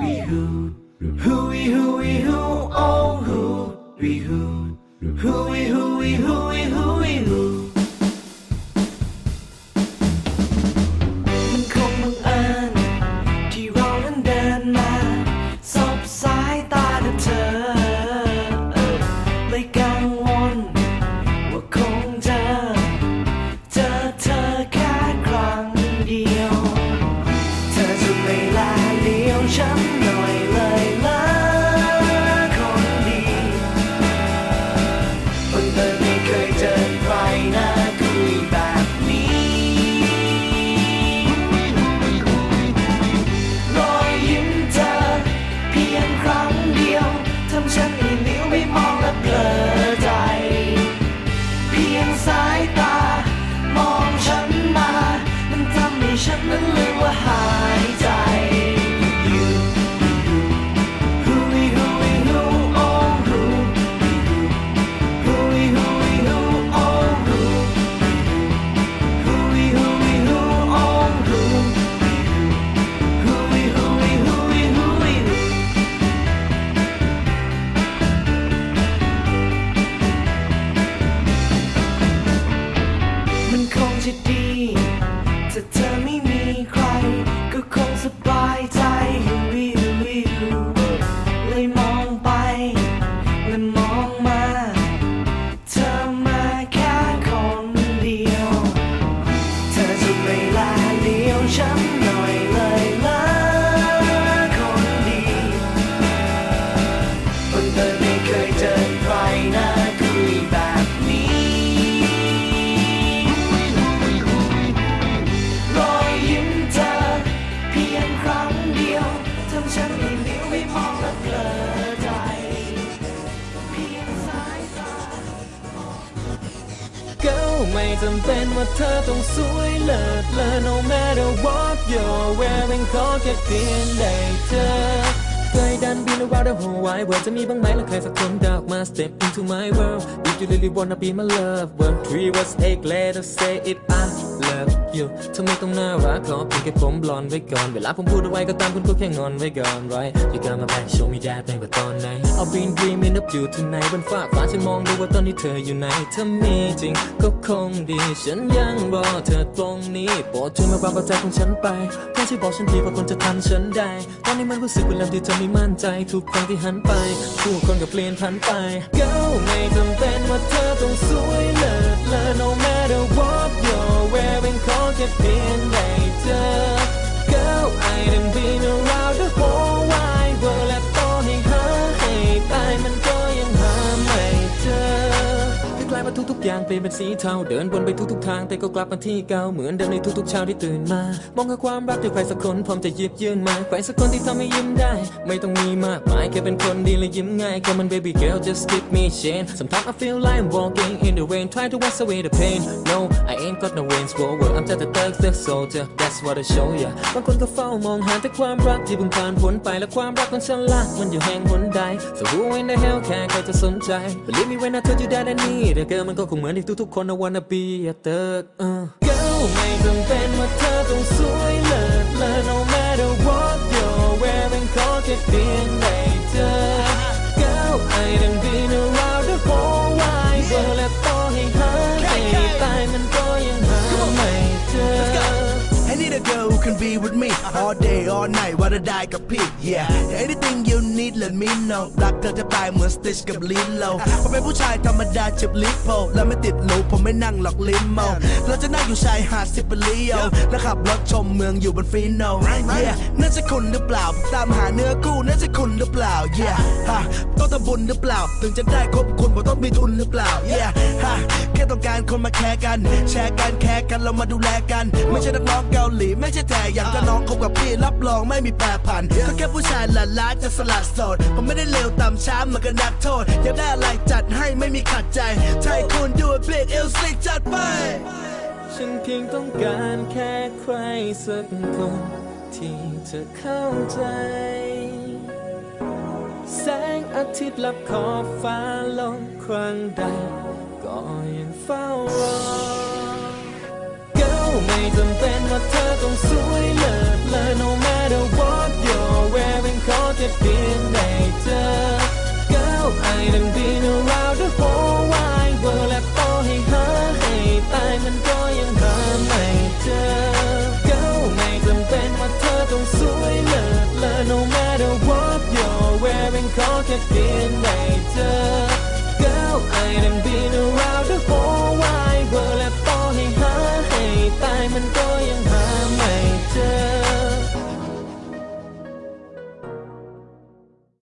we who, who we who we who, oh who we who, who we who we who we who. ไม่จำเป็นว่าเธอต้องสวยเลิศเลอ no matter what you're wearing ขอแค่เพียงได้เธอ เคยดันบิน around the whole wide จะมีบ้างไหมล่ะใครสักคนดอกมา step into my world if you really wanna be my lover three was eight later say it I love you ทำไมต้องน่ารักขอเพียงแค่ผมบลอนไว้ก่อน เวลาผมพูดเอาไว้ก็ตามคุณก็แค่งอนไว้ก่อน right you got my back show me that ตั้งแต่ตอนไหน I've been dreaming of you tonight บนฟ้าฟ้าฉันมองดูว่าตอนนี้เธออยู่ไหนถ้ามีจริงก็คงดีฉันยังบอกเธอตรงนี้โปรดช่วยมาบังเบาใจของฉันไปแค่ช่วยบอกฉันทีว่าคนจะทันฉันได้ ตอนนี้มันรู้สึกเป็นลมที่เธอมีที่มั่นใจทุกครั้งที่หันไปผู้คนก็เปลี่ยนผันไป Girl ไม่จำเป็นว่าเธอต้องสวยเลิศเลอ no matter what you're wearing ขอแค่เพีย ลายว่าทุกๆอย่างเปลี่ยนเป็นสีเทาเดินวนไปทุกๆทางแต่ก็กลับมาที่เก่าเหมือนเดิมในทุกๆเช้าที่ตื่นมามองหาความรักจากใครสักคนพร้อมจะหยิบยื่นมาใครสักคนที่ทำให้ยิ้มได้ ไม่ต้องมีมากมายแค่เป็นคนดีและยิ้มง่าย Come on baby girl just give me chance Sometimes I feel like I'm walking in the rain try to wash away the pain No I ain't got no Range Rover I'm just a thug the soldier That's what I show ya บางคนก็เฝ้ามองหาแต่ความรักที่เพิ่งผ่านพ้นไปและความรักของฉันล่ะมันอยู่แห่งหนใด So who in the hell can ใครจะสนใจ Believe me when I told you that I need a girl มันก็คงเหมือนที่ทุกๆคน I wanna be a thug uh. Girl ไม่จำเป็นว่าเธอต้อง be with me all day all night ว่าจะได้กับพี่ yeah anything you need let me know รักเธอจะตายเหมือน Stitch กับ Lilo ผมเป็นผู้ชายธรรมดาจิบลิปโพและไม่ติดหรูผมไม่นั่งหลอกลิมโมเราจะนั่งอยู่ชายหาดซิปเปอรีโอแล้วขับรถชมเมืองอยู่บนฟีโน yeah นั่นจะคุณหรือเปล่า ตามหาเนื้อคู่นั่นจะคุณหรือเปล่า yeah ฮะต้องทำบุญหรือเปล่า ถึงจะได้คบคุณผมต้องมีทุนหรือเปล่า yeah ฮะแค่ต้องการคนมาแคร์กัน แชร์กันแคร์กันเรามาดูแลกัน ไม่ใช่นักร้องเกาหลีไม่ใช่แต่อยากจะน้องคบกับพี่รับรองไม่มีแปรผันก็แค่ผู้ชายหลานล้าจะสละโสดผมไม่ได้เลวต่ำช้าเหมือนกับนักโทษอยากได้อะไรจัดให้ไม่มีขัดใจใช่คุณดูเพลงเอลซิกจัดไป ฉันเพียงต้องการแค่ใครสักคนที่จะเข้าใจ แสงอาทิตย์ลับขอบฟ้าลงครั้งใด ก็ยังเฝ้ารอ จำเป็นว่าเธอต้องสวยเลิศเลอ No matter what you're wearing ขอแค่เพียงได้เจอ Girl I done been around the whole wide world และต่อให้หาให้ตายมันก็ยังหาไม่เจอ Girl ไม่จำเป็นว่าเธอต้องสวยเลิศเลอ No matter what you're wearing ขอแค่เพียง